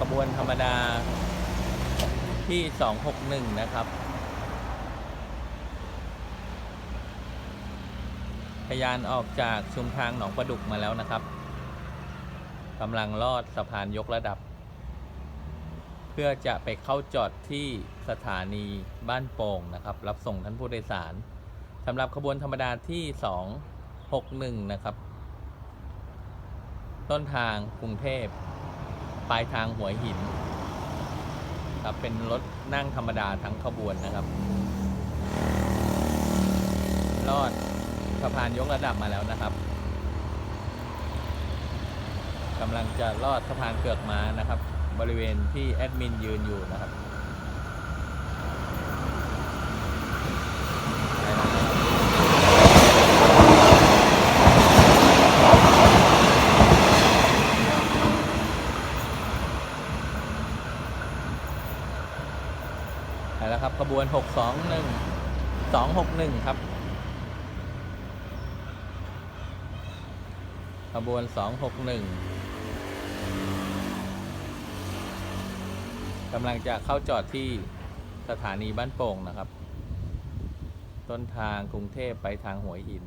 ขบวนธรรมดาที่ 261 นะครับ พยานออกจากชุมทางหนองประดุกมาแล้วนะครับกำลังลอดสะพานยกระดับ เพื่อจะไปเข้าจอดที่สถานีบ้านโป่งนะครับ รับส่งท่านผู้โดยสารสำหรับขบวนธรรมดาที่ 261 นะครับ ต้นทางกรุงเทพ ปลายทางหัวหินครับเป็นรถนั่งธรรมดาทั้งขบวนนะครับ ลอดสะพานยกระดับมาแล้วนะครับกำลังจะลอดสะพานเกือกม้านะครับ บริเวณที่แอดมินยืนอยู่นะครับไปแล้วนะครับไป แล้วครับขบวน 621 261 ครับขบวน 261 กำลังจะเข้าจอดที่สถานีบ้านโป่งนะครับ ต้นทางกรุงเทพไปทางหัวหิน